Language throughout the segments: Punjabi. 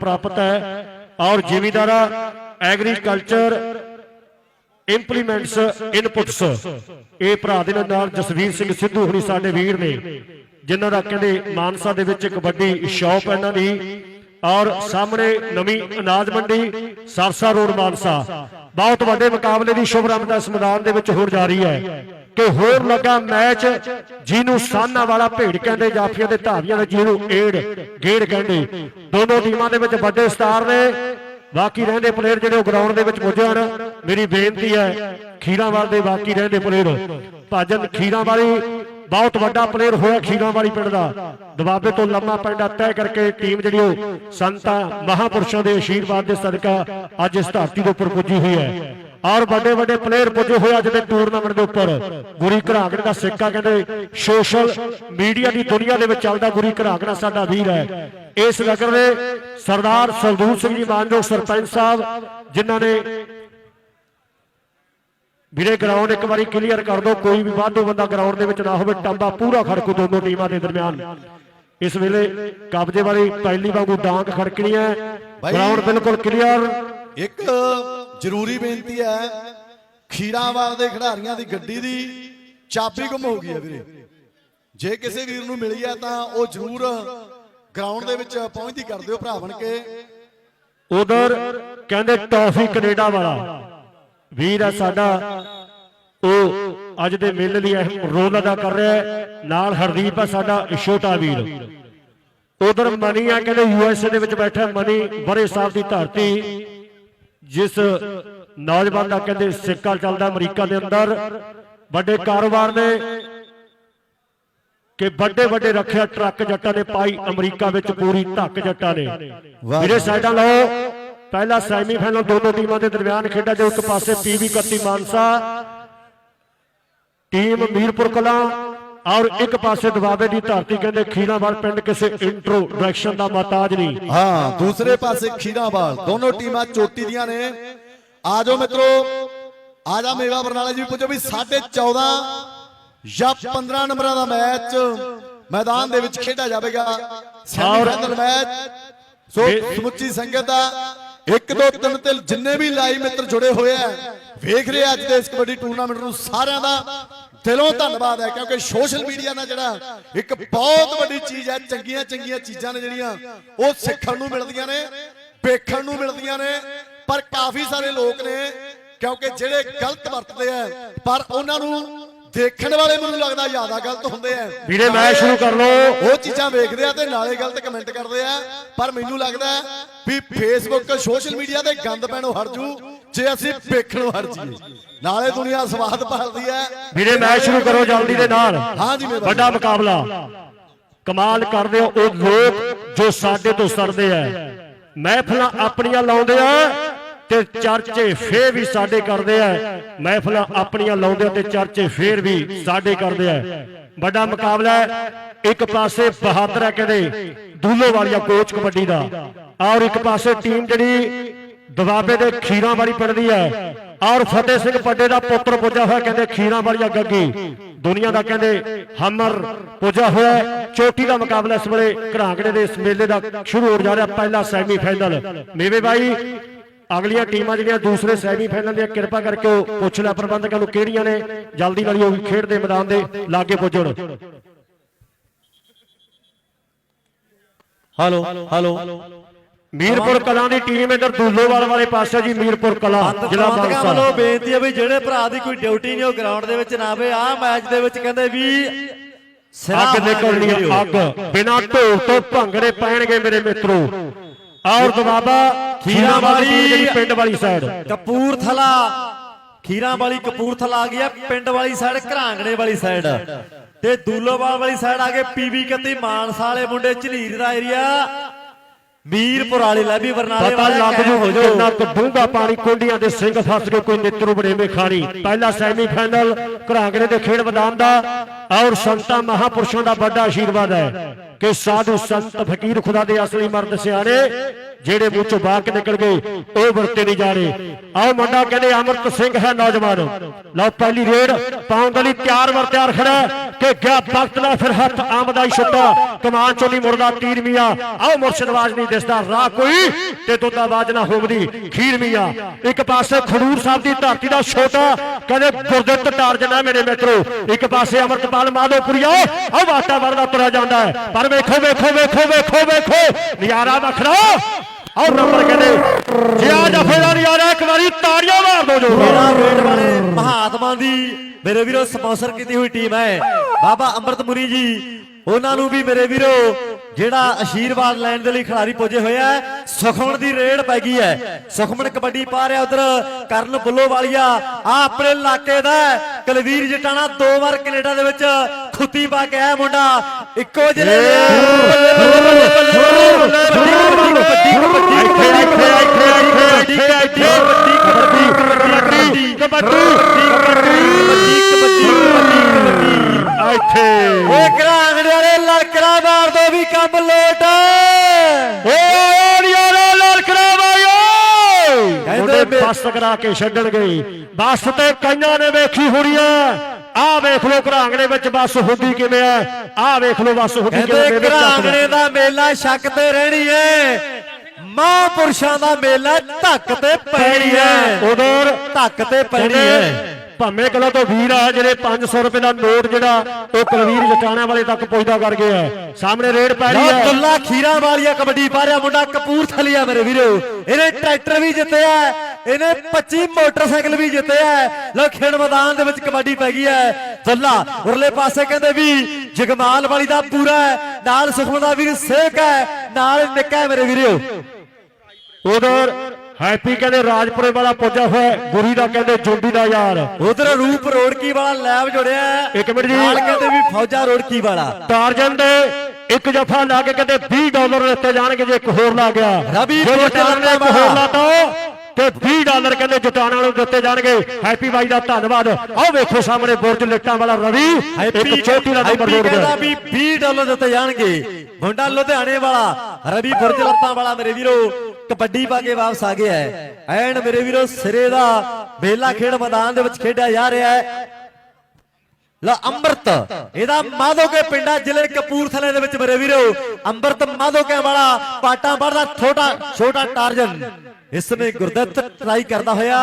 ਪ੍ਰਾਪਤ ਹੈ ਔਰ ਜ਼ਿਮੀਦਾਰਾ, ਐਗਰੀਕਲਚਰ ਇੰਪਲੀਮੈਂਟਸ ਇਨਪੁਟਸ ਇਹ ਭਰਾ ਦੇ ਨਾਲ ਜਸਵੀਰ ਸਿੰਘ ਸਿੱਧੂ ਹੁਣੀ ਸਾਡੇ ਵੀਰ ਨੇ, ਜਿਨ੍ਹਾਂ ਦਾ ਕਹਿੰਦੇ ਮਾਨਸਾ ਦੇ ਵਿੱਚ ਇੱਕ ਵੱਡੀ ਸ਼ਾਪ ਇਹਨਾਂ ਦੀ। ਔਰ ਸਾਹਮਣੇ ਨਵੀਂ ਅਨਾਜ ਮੰਡੀ, ਸਰਸਾ ਰੋਡ ਮਾਨਸਾ। ਬਹੁਤ ਵੱਡੇ ਮੁਕਾਬਲੇ ਦੀ ਸ਼ੁਭ ਰਮਦਾ ਇਸ ਮੈਦਾਨ ਦੇ ਵਿੱਚ ਹੋਰ ਜਾਰੀ ਹੈ। ਕਿ ਹੋਰ ਲੱਗਾ ਮੈਚ ਜਿਹਨੂੰ ਸਾਨਾ ਵਾਲਾ ਭੇੜ ਕਹਿੰਦੇ, ਜਾਫੀਆਂ ਦੇ ਧਾਵੀਆਂ ਦੇ ਜਿਹਨੂੰ ਏੜ, ਗੇੜ ਕਹਿੰਦੇ। ਦੋਨੋਂ ਟੀਮਾਂ ਦੇ ਵਿੱਚ ਵੱਡੇ ਸਟਾਰ ਨੇ। ਬਾਕੀ ਰਹਿੰਦੇ ਪਲੇਅਰ ਜਿਹੜੇ ਉਹ ਗਰਾਊਂਡ ਦੇ ਵਿੱਚ ਪੁੱਜੇ ਹਨ। ਮੇਰੀ ਬੇਨਤੀ ਹੈ, ਖੀਰਾਵਾਲ ਦੇ ਬਾਕੀ ਰਹਿੰਦੇ ਪਲੇਅਰ ਭਾਜਨ ਖੀਰਾਵਾਲੀ, ਬਹੁਤ ਵੱਡਾ ਪਲੇਅਰ ਹੋਇਆ ਖੀਰਾਵਾਲੀ ਪਿੰਡ ਦਾ। ਦਬਾਬੇ ਤੋਂ ਲੰਮਾ ਪੈਂਡਾ ਤੈਅ ਕਰਕੇ ਟੀਮ ਜਿਹੜੀ ਉਹ ਸੰਤਾਂ ਮਹਾਪੁਰਸ਼ਾਂ ਦੇ ਆਸ਼ੀਰਵਾਦ ਦੇ ਸਦਕਾ ਅੱਜ ਇਸ ਧਰਤੀ ਦੇ ਉੱਪਰ ਪੁੱਜੀ ਹੋਈ ਹੈ। ਔਰ ਵੱਡੇ ਵੱਡੇ ਪਲੇਅਰ ਪੁੱਜੇ ਹੋਏ ਅੱਜ ਦੇ ਟੂਰਨਾਮੈਂਟ ਦੇ ਉੱਪਰ। ਗੁਰੀ ਘਰਾਗੜ ਦਾ ਸਿੱਕਾ ਕਹਿੰਦੇ ਸੋਸ਼ਲ ਮੀਡੀਆ ਦੀ ਦੁਨੀਆ ਦੇ ਵਿੱਚ ਚੱਲਦਾ ਗੁਰੀ ਘਰਾਗੜਾ ਸਾਡਾ ਵੀਰ ਹੈ। ਇਸ ਨਗਰ ਦੇ ਸਰਦਾਰ ਸਰਦੂਲ ਸਿੰਘ ਜੀ ਮਾਨਯੋਗ ਸਰਪੰਚ ਸਾਹਿਬ ਜਿਨ੍ਹਾਂ ਨੇ ਵੀਰੇ ਗਰਾਊਂਡ ਇੱਕ ਵਾਰੀ ਕਲੀਅਰ ਕਰ ਦਿਓ ਕੋਈ ਵੀ ਵਾਧੂ ਬੰਦਾ ਗਰਾਊਂਡ ਦੇ ਵਿੱਚ ਨਾ ਹੋਵੇ ਟੰਬਾ ਪੂਰਾ ਖੜਕੂ ਦੋਨੋਂ ਟੀਮਾਂ ਦੇ ਦਰਮਿਆਨ। ਇਸ ਵੇਲੇ ਕਬਜ਼ੇ ਵਾਲੀ ਪਹਿਲੀ ਵਾਂਗੂ ਡਾਂਗ ਖੜਕਣੀ ਹੈ। ਗਰਾਊਂਡ ਬਿਲਕੁਲ ਕਲੀਅਰ ਇੱਕ ਜ਼ਰੂਰੀ ਬੇਨਤੀ ਹੈ, ਖੀਰਾਵਾਲ ਦੇ ਖਿਡਾਰੀਆਂ ਦੀ ਗੱਡੀ ਦੀ ਚਾਬੀ ਗੁੰਮ ਹੋ ਗਈ ਹੈ ਵੀਰੇ। ਜੇ ਕਿਸੇ ਵੀਰ ਨੂੰ ਮਿਲੀ ਹੈ ਤਾਂ ਉਹ ਜ਼ਰੂਰ ਗਰਾਊਂਡ ਦੇ ਵਿੱਚ ਪਹੁੰਚਦੀ ਕਰ ਦਿਓ ਭਰਾ ਬਣ ਕੇ। ਉਧਰ ਕਹਿੰਦੇ ਟੌਫੀ ਕੈਨੇਡਾ ਵਾਲਾ। ਵੀਰ ਹੈ ਸਾਡਾ, ਉਹ ਅੱਜ ਦੇ ਮੇਲੇ ਲਈ ਅਹਿਮ ਰੋਲ ਅਦਾ ਕਰ ਰਿਹਾ ਹੈ। ਨਾਲ ਹਰਦੀਪ ਹੈ ਸਾਡਾ ਛੋਟਾ ਵੀਰ। ਉਧਰ ਮਨੀ ਆ, ਕਹਿੰਦੇ ਯੂਐਸਏ ਦੇ ਵਿੱਚ ਬੈਠਾ ਮਨੀ ਬਰੇ ਸਾਹਿਬ ਦੀ ਧਰਤੀ। ਜਿਸ ਨੌਜਵਾਨ ਦਾ ਕਹਿੰਦੇ ਸਿੱਕਾ ਚੱਲਦਾ ਅਮਰੀਕਾ ਦੇ ਅੰਦਰ ਵੱਡੇ ਕਾਰੋਬਾਰ ਨੇ ਕਿ ਵੱਡੇ ਵੱਡੇ ਰੱਖਿਆ ਟਰੱਕ ਜੱਟਾਂ ਨੇ ਪਾਈ ਅਮਰੀਕਾ ਵਿੱਚ ਪੂਰੀ ਧੱਕ ਜੱਟਾਂ ਨੇ। ਵੀਰੇ ਸਾਈਡਾਂ ਲਾਓ ਪਹਿਲਾ ਸੈਮੀਫਾਈਨਲ ਦੋਨੋਂ ਟੀਮਾਂ ਦੇ ਦਰਮਿਆਨ ਖੇਡਿਆ ਜੋ ਇੱਕ ਪਾਸੇ ਪੀਵੀ 31 ਮਾਨਸਾ ਟੀਮ ਮੀਰਪੁਰ ਕਲਾਂ ਔਰ ਇੱਕ ਪਾਸੇ ਦਬਾਬੇ ਦੀ ਧਰਤੀ ਕਹਿੰਦੇ ਖੀਰਾਵਾਲ ਪਿੰਡ ਕਿਸੇ ਇੰਟਰੋਡਕਸ਼ਨ ਦਾ ਮਹਤਾਜ ਨਹੀਂ। ਹਾਂ ਦੂਸਰੇ ਪਾਸੇ ਖੀਰਾਵਾਲ ਦੋਨੋਂ ਟੀਮਾਂ ਚੋਟੀ ਦੀਆਂ ਨੇ। ਆ ਜਾਓ ਮਿੱਤਰੋ ਆ ਜਾ ਮੇਵਾ ਬਰਨਾਲਾ ਜੀ ਪੁੱਛੋ ਵੀ 14.5 ਜਾਂ 15 ਨੰਬਰਾਂ ਦਾ ਮੈਚ ਮੈਦਾਨ ਦੇ ਵਿੱਚ ਖੇਡਿਆ ਜਾਵੇਗਾ। Semifinal match. ਸੋ ਸਮੁੱਚੀ ਸੰਗਤ ਦਾ 1 2 3 ਤੇ ਜਿੰਨੇ ਵੀ ਲਾਈਵ ਮਿੱਤਰ ਜੁੜੇ ਹੋਏ ਆ ਵੇਖ ਰਹੇ ਅੱਜ ਦੇ ਇਸ ਕਬੱਡੀ ਟੂਰਨਾਮੈਂਟ ਨੂੰ ਸਾਰਿਆਂ ਦਾ। ਦਿਲੋਂ ਧੰਨਵਾਦ ਹੈ ਕਿਉਂਕਿ ਸੋਸ਼ਲ ਮੀਡੀਆ ਨਾਲ ਜਿਹੜਾ ਇੱਕ ਬਹੁਤ ਵੱਡੀ ਚੀਜ਼ ਹੈ ਚੰਗੀਆਂ ਚੰਗੀਆਂ ਚੀਜ਼ਾਂ ਨੇ ਜਿਹੜੀਆਂ ਉਹ ਸਿੱਖਣ ਨੂੰ ਮਿਲਦੀਆਂ ਨੇ ਵੇਖਣ ਨੂੰ ਮਿਲਦੀਆਂ ਨੇ ਪਰ ਕਾਫੀ ਸਾਰੇ ਲੋਕ ਨੇ ਕਿਉਂਕਿ ਜਿਹੜੇ ਗਲਤ ਵਰਤਦੇ ਆ ਪਰ ਉਹਨਾਂ ਨੂੰ ਦੇਖਣ ਵਾਲੇ ਮੈਨੂੰ ਲੱਗਦਾ ਜ਼ਿਆਦਾ ਗਲਤ ਹੁੰਦੇ ਆ। ਵੀਰੇ ਮੈਚ ਸ਼ੁਰੂ ਕਰ ਲਓ। ਉਹ ਚੀਜ਼ਾਂ ਵੇਖਦੇ ਆ ਤੇ ਨਾਲੇ ਗਲਤ ਕਮੈਂਟ ਕਰਦੇ ਆ ਪਰ ਮੈਨੂੰ ਲੱਗਦਾ ਵੀ ਫੇਸਬੁੱਕ ਸੋਸ਼ਲ ਮੀਡੀਆ ਤੇ ਗੰਦ ਪੈਣੋਂ ਹਟ ਜੂ ਜੇ ਅਸੀਂ ਵੇਖਣੋਂ ਹਟ ਜੀਏ ਨਾਲੇ ਦੁਨੀਆ ਸਵਾਦ ਭਾਲਦੀ ਹੈ ਵੀਰੇ ਮੈਚ ਸ਼ੁਰੂ ਕਰੋ ਜਲਦੀ ਦੇ ਨਾਲ। ਹਾਂ ਜੀ ਮੇਵਾ ਵੱਡਾ ਮੁਕਾਬਲਾ। ਕਮਾਲ ਕਰਦੇ ਹੋ ਉਹ ਲੋਕ ਜੋ ਸਾਡੇ ਤੋਂ ਸਰਦੇ ਆ ਮਹਿਫਲਾਂ ਆਪਣੀਆਂ ਲਾਉਂਦੇ ਆ ਤੇ ਚਰਚੇ ਫੇਰ ਵੀ ਸਾਡੇ ਕਰਦੇ ਆ ਮਹਿਫਲਾਂ ਆਪਣੀਆਂ ਲਾਉਂਦੇ ਤੇ ਚਰਚੇ ਫੇਰ ਵੀ ਸਾਡੇ ਕਰਦੇ ਆ ਵੱਡਾ ਮੁਕਾਬਲਾ ਹੈ ਇੱਕ ਪਾਸੇ ਬਹਾਦਰ ਹੈ ਕਹਿੰਦੇ ਦੂਲੋ ਵਾਲੀਆ ਕੋਚ ਕਬੱਡੀ ਦਾ। ਔਰ ਇੱਕ ਪਾਸੇ ਟੀਮ ਜਿਹੜੀ ਦਵਾਬੇ ਦੇ ਖੀਰਾਂ ਵਾਲੀ ਪਿੰਡ ਦੀ ਹੈ। ਔਰ ਫਤਿਹ ਸਿੰਘ ਪੱਡੇ ਦਾ ਪੁੱਤਰ ਪੁੱਜਾ ਹੋਇਆ, ਕਹਿੰਦੇ ਖੀਰਾਂ ਵਾਲੀਆ ਗੱਗੀ ਦੁਨੀਆ ਦਾ ਕਹਿੰਦੇ ਹਮਰ ਪੁੱਜਾ ਹੋਇਆ। ਚੋਟੀ ਦਾ ਮੁਕਾਬਲਾ ਇਸ ਵੇਲੇ ਘਰਾਂਗੜੇ ਦੇ ਇਸ ਮੇਲੇ ਦਾ ਸ਼ੁਰੂ ਹੋ ਜਾ ਰਿਹਾ, ਪਹਿਲਾ ਸੈਮੀਫਾਈਨਲ ਮੇਵੇ ਬਾਈ, ਅਗਲੀਆਂ ਟੀਮਾਂ ਜਿਹੜੀਆਂ ਦੂਸਰੇ ਸੈਮੀਫਾਈਨਲ ਦੀਆਂ, ਕਿਰਪਾ ਕਰਕੇ ਉਹ ਪੁੱਛ ਲੈ ਪ੍ਰਬੰਧਕਾਂ ਨੂੰ ਕਿਹੜੀਆਂ ਨੇ। ਜਲਦੀ ਨਾਲ ਉਹ ਵੀ ਖੇਡ ਦੇ ਮੈਦਾਨ ਦੇ ਲਾਗੇ ਪੁੱਜਣ। ਹਲੋ ਹਲੋ ਮੀਰਪੁਰ ਕਲਾਂ ਦੀ ਟੀਮ ਇਧਰ ਦੂਲੋਵਾਲ ਵਾਲੇ ਪਾਸੇ ਜੀ ਮੀਰਪੁਰ ਕਲਾਂ ਜ਼ਿਲ੍ਹਾ ਮਾਨਸਾ ਵੱਲੋਂ ਬੇਨਤੀ ਹੈ ਵੀ ਜਿਹੜੇ ਭਰਾ ਦੀ ਕੋਈ ਡਿਊਟੀ ਨਹੀਂ ਉਹ ਗਰਾਊਂਡ ਦੇ ਵਿੱਚ ਨਾ ਆਵੇ। ਆਹ ਮੈਚ ਦੇ ਵਿੱਚ ਕਹਿੰਦੇ ਵੀ ਅੱਗ ਨਿਕਲਣੀ ਹੈ ਅੱਗ। ਬਿਨਾ ਢੋਲ ਤੋਂ ਭੰਗੜੇ ਪੈਣਗੇ ਮੇਰੇ ਮਿੱਤਰੋ। ਔਰ ਦਬਾਬਾ ਖੀਰਾ ਵਾਲੀ ਪਿੰਡ ਵਾਲੀ ਸਾਈਡ ਕਪੂਰਥਲਾ ਖੀਰਾਂ ਵਾਲੀ ਕਪੂਰਥਲਾ ਆ ਗਈ ਹੈ ਪਿੰਡ ਵਾਲੀ ਸਾਈਡ ਘਰਾਂਗਣੇ ਵਾਲੀ ਸਾਈਡ ਤੇ ਦੂਲੋਵਾਲ ਵਾਲੀ ਸਾਈਡ ਆ ਕੇ ਪੀਵੀ 31 ਮਾਨਸਾ ਵਾਲੇ ਮੁੰਡੇ ਝਲੀਰ ਦਾ ਏਰੀਆ ਮੀਰਪੁਰ ਵਾਲੇ ਲੈ ਵੀ ਬਰਨਾਲੇ ਪਤਾ ਲੱਗ ਜੂ ਹੋ ਜਾਓ। ਕਿੰਨਾ ਕੁ ਡੂੰਘਾ ਪਾਣੀ ਕੁੰਡੀਆਂ ਦੇ ਸਿੰਘ ਫਸ ਕੇ ਕੋਈ ਨਿੱਤਰੂ ਬੜੇਵੇਂ ਖਾਣੀ ਪਹਿਲਾ ਸੈਮੀਫਾਈਨਲ ਘਰਾਂਗੜੇ ਦੇ ਖੇਡ ਮੈਦਾਨ ਦਾ ਔਰ ਸੰਤਾਂ ਮਹਾਪੁਰਸ਼ਾਂ ਦਾ ਵੱਡਾ ਆਸ਼ੀਰਵਾਦ ਹੈ ਕਿ ਸਾਧੂ ਸੰਤ ਫਕੀਰ ਖੁਦਾ ਦੇ ਅਸਲੀ ਮਰਦ ਸਿਆਣੇ ਜਿਹੜੇ ਮੂੰਹ ਚੋਂ ਬਾਕ ਨਿਕਲ ਗਏ ਉਹ ਵਰਤੇ ਨਹੀਂ ਜਾਣੇ ਆਓ ਮੁੰਡਾ ਕਹਿੰਦੇ ਅਮਰਤ ਸਿੰਘ ਹੈ ਨੌਜਵਾਨ। ਲਓ ਪਹਿਲੀ ਰੇਡ ਪਾਉਣ ਦੇ ਲਈ ਤਿਆਰ ਵਰ ਤਿਆਰ ਖੜਾ ਕਿ ਗਿਆ ਵਕਤ ਦਾ ਫਿਰ ਹੱਥ ਆਮਦਾ ਹੀ ਛੁੱਟਾ। ਕਮਾਨ ਚੋਲੀ ਨਹੀਂ ਮੁੜਦਾ ਤੀਰ ਮੀਆਂ। ਆਓ ਮੁਰਸ਼ਿਦਵਾਜ ਨਹੀਂ ਦਿਸਦਾ, ਰਾਹ ਕੋਈ ਤੇ ਦੁੱਧਾ ਨਾ ਹੋਵਦੀ। ਖੀਰ ਮੀਆਂ, ਇੱਕ ਪਾਸੇ ਖਡੂਰ ਸਾਹਿਬ ਦੀ ਧਰਤੀ ਦਾ ਛੋਟਾ ਕਦੇ ਗੁਰਦਿੱਤ ਟਾਰਜਨਾ ਮੇਰੇ ਮਿੱਤਰੋ। ਇੱਕ ਪਾਸੇ ਅਮਰਤਪਾਲ ਮਾਧੋਪੁਰੀਆ ਆਹ ਵਾਟਾ ਵਰਦਾ ਤੁਰਿਆ ਜਾਂਦਾ ਪਰ ਵੇਖੋ ਵੇਖੋ ਵੇਖੋ ਵੇਖੋ ਵੇਖੋ ਨਜ਼ਾਰਾ ਵੱਖਰਾ। ਆਹ ਨੰਬਰ ਕਹਿੰਦੇ, ਜੇ ਆ ਜਫੇ ਦਾ ਇੱਕ ਵਾਰੀ ਤਾੜੀਆਂ ਮਾਰ ਦੋ ਜੋ ਮੇਰਾ ਵੇਟ ਵਾਲੇ ਮਹਾਤਮਾ ਦੀ, ਮੇਰੇ ਵੀਰੋ ਸਪਾਂਸਰ ਕੀਤੀ ਹੋਈ ਟੀਮ ਹੈ। ਬਾਬਾ ਅੰਮ੍ਰਿਤਪੁਰੀ ਜੀ ਉਹਨਾਂ ਨੂੰ ਵੀ ਮੇਰੇ ਵੀਰੋ ਜਿਹੜਾ ਆਸ਼ੀਰਵਾਦ ਲੈਣ ਦੇ ਲਈ ਖਿਡਾਰੀ ਪੁੱਜੇ ਹੋਏ ਹੈ ਸੁਖਮਨ ਦੀ ਰੇਡ ਪੈ ਗਈ ਹੈ ਸੁਖਮਨ ਕਬੱਡੀ ਪਾ ਰਿਹਾ ਉਧਰ ਕਰਨ ਬੁੱਲੋ ਵਾਲੀਆ ਆ ਆਪਣੇ ਇਲਾਕੇ ਦਾ ਹੈ। ਜਟਾਣਾ ਦੋ ਵਾਰ ਕੈਨੇਡਾ ਦੇ ਵਿੱਚ ਖੁੱਤੀ ਪਾ ਕੇ ਆਇਆ ਮੁੰਡਾ ਇੱਕੋ ਜ਼ਿਲ੍ਹੇ ਕਬੱਡੀ ਕਬੱਡੀ ਕਬੱਡੀ ਕਬੱਡੀ ਇੱਥੇ। ਓਏ ਘਰਾਂਗੜੇ ਵਾਲੇ ਲੜਕੜਾ ਮਾਰ ਦੋ ਵੀ ਕੰਮ ਲੋਟ ਓ ਯਾਰੋ ਲਲਕਰਾ ਵਾਇਓ ਕਹਿੰਦੇ ਉਹਦੇ ਮੇ- ਬੱਸ ਕਰਾ ਕੇ ਛੱਡਣਗੇ ਬੱਸ ਤੇ ਕਈਆਂ ਨੇ ਵੇਖੀ ਹੋਣੀ ਆ। ਆਹ ਵੇਖ ਲੋ ਘਰਾਂਗੜੇ ਵਿੱਚ ਬੱਸ ਹੁੰਦੀ ਕਿਵੇਂ ਆ। ਆਹ ਵੇਖ ਲੋ ਬੱਸ ਹੁੰਦੀ ਕਿਵੇਂ ਚੱਕ ਘਰਾਂਗੜੇ ਦਾ ਮੇਲਾ ਸ਼ੱਕ ਤੇ ਰਹਿਣੀ ਏ। ਮਹਾਂਪੁਰਸ਼ਾਂ ਦਾ ਮੇਲਾ ਧੱਕ ਤੇ ਪੈਣੀ ਏ। ਉਧਰ ਧੱਕ ਤੇ ਪੈਣੀ ਏ। ਭਾਵੇਂ ਕਲਾ ਤੋਂ ਵੀਰ ਆ ਜਿਹੜੇ 500 ਰੁਪਏ ਦਾ ਨੋਟ ਜਿਹੜਾ ਉਹ ਕੁਲਵੀਰ ਜਟਾਣਾ ਵਾਲੇ ਤੱਕ ਪਹੁੰਚਦਾ ਕਰ ਗਿਆ। ਸਾਹਮਣੇ ਰੇਡ ਪੈ ਰਹੀ ਹੈ। ਦੁੱਲਾ ਖੀਰਾ ਵਾਲੀਆ ਕਬੱਡੀ ਪਾ ਰਿਹਾ ਮੁੰਡਾ ਕਪੂਰਥਲੀਆ ਮੇਰੇ ਵੀਰੋ। ਇਹਨੇ ਟਰੈਕਟਰ ਵੀ ਜਿੱਤਿਆ ਹੈ, ਇਹਨੇ 25 ਮੋਟਰਸਾਈਕਲ ਵੀ ਜਿੱਤਿਆ ਹੈ। ਲਓ ਖੇਡ ਮੈਦਾਨ ਦੇ ਵਿੱਚ ਕਬੱਡੀ ਪੈ ਗਈ ਹੈ। ਦੁੱਲਾ ਉਰਲੇ ਪਾਸੇ ਕਹਿੰਦੇ ਵੀ ਜਗਮਾਲ ਵਾਲੀ ਦਾ ਪੂਰਾ ਨਾਲ ਸੁਖਮਨ ਦਾ ਵੀਰ ਸੇਕ ਹੈ। ਨਾਲ ਨਿੱਕਾ ਮੇਰੇ ਵੀਰੋ। ਉਧਰ ਹੈਪੀ ਕਹਿੰਦੇ ਰਾਜਪੁਰੇ ਵਾਲਾ ਪੁੱਜਾ ਹੋਇਆ। ਗੁਰੀ ਦਾ ਕਹਿੰਦੇ ਜੁੰਡੀ ਦਾ ਯਾਰ। ਉਧਰ ਰੂਪ ਰੋੜਕੀ ਵਾਲਾ ਲੈਬ ਜੁੜਿਆ। ਇੱਕ ਮਿੰਟ ਜੀ। ਨਾਲ ਕਹਿੰਦੇ ਵੀ ਫੌਜਾ ਰੋੜਕੀ ਵਾਲਾ। ਟਾਰਜਨ ਦੇ ਇੱਕ ਜਫਾ ਲਾ ਕੇ ਕਹਿੰਦੇ 20 ਡਾਲਰ ਦਿੱਤੇ ਜਾਣਗੇ ਜੇ ਇੱਕ ਹੋਰ ਲਾ ਗਿਆ। ਰਵੀ ਜੇ ਜਟਾਣਾ ਨੇ ਇੱਕ ਹੋਰ ਲਾਤਾ ਤੇ 20 ਡਾਲਰ ਕਹਿੰਦੇ ਜਟਾਣਾ ਨੂੰ ਦਿੱਤੇ ਜਾਣਗੇ। ਹੈਪੀ ਬਾਈ ਦਾ ਧੰਨਵਾਦ। ਆਓ ਵੇਖੋ ਸਾਹਮਣੇ ਬੁਰਜ ਲਿੱਟਾਂ ਵਾਲਾ ਰਵੀ ਇੱਕ ਚੋਟੀ ਦਾ ਨੰਬਰ ਜੋੜ ਕਹਿੰਦਾ ਗਿਆ ਵੀ 20 ਡਾਲਰ ਦਿੱਤੇ ਜਾਣਗੇ। ਮੁੰਡਾ ਲੁਧਿਆਣੇ ਵਾਲਾ ਰਵੀ ਬੁਰਜ ਲੱਤਾਂ ਵਾਲਾ ਮੇਰੇ ਵੀਰੋ। ਕਬੱਡੀ ਪਾ ਕੇ ਵਾਪਸ ਆ ਗਿਆ ਹੈ। ਐਨ ਮੇਰੇ ਵੀਰੋ, ਸਿਰੇ ਦਾ ਬੇਲਾ ਖੇਡ ਮੈਦਾਨ ਦੇ ਵਿੱਚ ਖੇਡਿਆ ਜਾ ਰਿਹਾ ਹੈ। ਲਾ ਅੰਮ੍ਰਿਤ, ਇਹਦਾ ਮਾਧੋਕੇ ਪਿੰਡਾ ਜ਼ਿਲ੍ਹੇ ਕਪੂਰਥਲੇ ਦੇ ਵਿੱਚ ਮੇਰੇ ਵੀਰੋ। ਅੰਮ੍ਰਿਤ ਮਾਧੋਕੇ ਵਾਲਾ ਪਾਟਾਂ ਵੜਦਾ ਛੋਟਾ ਛੋਟਾ ਟਾਰਜਨ। ਇਸ ਸਮੇਂ ਗੁਰਦੱਤ ਟਰਾਈ ਕਰਦਾ ਹੋਇਆ।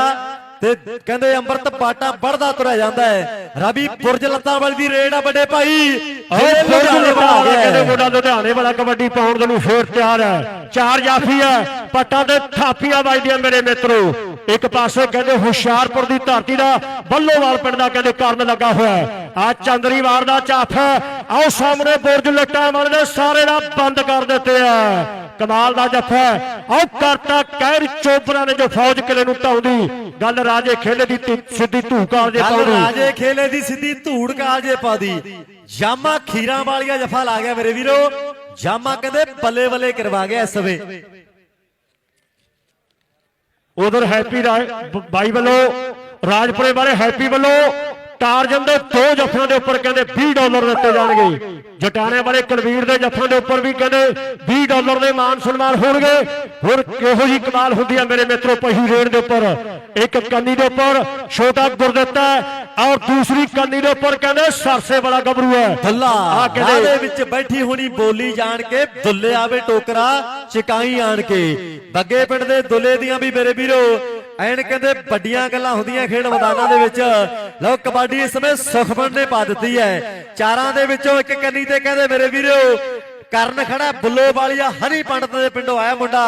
ਤੇ ਕਹਿੰਦੇ ਅੰਮ੍ਰਿਤ ਪਾਟਾਂ ਵੜਦਾ ਤੁਰਿਆ ਜਾਂਦਾ ਹੈ। ਰਵੀ ਬੁਰਜ ਲੱਤਾਂ ਵਾਲੀ ਦੀ ਰੇਡ ਆ ਵੱਡੇ ਭਾਈ। ਇਹ ਬੁਰਜ ਬਣਾ ਵਾਲਾ ਗਿਆ। ਕਹਿੰਦੇ। ਮੁੰਡਾ ਲੁਧਿਆਣੇ ਵਾਲਾ ਕਬੱਡੀ ਪਾਉਣ ਦੇ ਨੂੰ ਫੇਰ ਤਿਆਰ ਹੈ। ਚਾਰ ਜਾਫੀ ਹੈ। ਪੱਟਾਂ ਤੇ ਥਾਪੀਆਂ ਵੱਜਦੀਆਂ ਮੇਰੇ ਮਿੱਤਰੋ। ਇੱਕ ਪਾਸੇ ਕਹਿੰਦੇ ਹੁਸ਼ਿਆਰਪੁਰ ਦੀ ਧਰਤੀ ਦਾ ਬੱਲੋਵਾਲ ਪਿੰਡ ਦਾ ਕਹਿੰਦੇ ਕਰਨ ਲੱਗਾ ਹੋਇਆ ਆ ਚੰਦਰੀਵਾਰ ਦਾ ਝਾਫ ਆਓ ਸਾਹਮਣੇ ਬੁਰਜ ਲੱਟਾਂ ਵਾਲੇ ਸਾਰੇ ਦਾ ਬੰਦ ਕਰ ਦਿੱਤੇ ਆ। ਕਮਾਲ ਦਾ ਜੱਫਾ। ਆਓ ਕਰਤਾ ਕਹਿਰ ਚੋਬਰਾ ਨੇ ਜੋ ਫੌਜ ਕਿਲੇ ਨੂੰ ਢਾਉਂਦੀ। ਗੱਲ ਰਾਜੇ ਖੇਲੇ ਦੀ ਸਿੱਧੀ ਧੂਕਾਲ ਜੇ ਗੱਲ ਪਾਉਂਦੀ। ਰਾਜੇ ਖੇਲੇ ਦੀ ਸਿੱਧੀ ਧੂੜ ਕਾਲਜੇ ਪਾਦੀ ਜਾਮਾ ਖੀਰਾਂ ਵਾਲੀਆ ਜਫਾ ਲਾ ਗਿਆ ਮੇਰੇ ਵੀਰੋ। ਜਾਮਾ ਕਹਿੰਦੇ ਬੱਲੇ ਬੱਲੇ ਕਰਵਾ ਗਿਆ ਇਸ ਵੇ। ਉਧਰ ਹੈਪੀ ਰਾਏ ਬਾਈ ਵੱਲੋਂ ਰਾਜਪੁਰੇ ਵਾਲੇ ਹੈਪੀ ਵੱਲੋਂ ਟਾਰਜਨ ਦੇ ਦੋ ਜੱਫਿਆਂ ਦੇ ਉੱਪਰ ਕਹਿੰਦੇ 20 ਡਾਲਰ ਦਿੱਤੇ ਜਾਣਗੇ। ਜਟਾਣੇ ਵਾਲੇ ਕੁਲਵੀਰ ਦੇ ਜੱਫਿਆਂ ਦੇ ਉੱਪਰ ਵੀ ਕਹਿੰਦੇ 20 ਡਾਲਰ ਦੇ ਮਾਨ ਸਨਮਾਨ ਹੋਣਗੇ। ਹੋਰ ਕਿਹੋ ਜੀ ਕਮਾਲ ਹੁੰਦੀ ਹੈ ਮੇਰੇ ਮਿੱਤਰੋ ਪਹੀ ਰੇਡ ਦੇ ਉੱਪਰ। ਇੱਕ ਕੰਨੀ ਦੇ ਉੱਪਰ ਛੋਟਾ ਗੁਰਦਿੱਤਾ ਔਰ ਦੂਸਰੀ ਕੰਨੀ ਦੇ ਉੱਪਰ ਕਹਿੰਦੇ ਸਰਸੇ ਵਾਲਾ ਗੱਭਰੂ ਹੈ। ਦੁੱਲਾ ਆ ਕਹਿੰਦੇ ਦੇ ਵਿੱਚ ਬੈਠੀ ਹੋਣੀ ਬੋਲੀ ਜਾਣ ਕੇ ਦੁੱਲੇ ਆਵੇ ਟੋਕਰਾ ਚਿਕਾਈ ਆਣ ਕੇ। ਬੱਗੇ ਪਿੰਡ ਦੇ ਦੁੱਲੇ ਦੀਆਂ ਵੀ ਮੇਰੇ ਵੀਰੋ ਐਨ ਕਹਿੰਦੇ ਵੱਡੀਆਂ ਗੱਲਾਂ ਹੁੰਦੀਆਂ ਖੇਡ ਮੈਦਾਨਾਂ ਦੇ ਵਿੱਚ। ਲਓ ਕਬੱਡੀ ਇਸ ਸਮੇਂ ਸੁਖਮਨ ਨੇ ਪਾ ਦਿੱਤੀ ਹੈ। ਚਾਰਾਂ ਦੇ ਵਿੱਚੋਂ ਇੱਕ ਕੰਨੀ ਤੇ ਕਹਿੰਦੇ ਮੇਰੇ ਵੀਰੋ ਕਰਨ ਖੜਾ ਬੁੱਲੋ ਵਾਲੀਆ ਹਰੀ ਪੰਡਤ ਦੇ ਪਿੰਡੋਂ ਆਇਆ ਮੁੰਡਾ।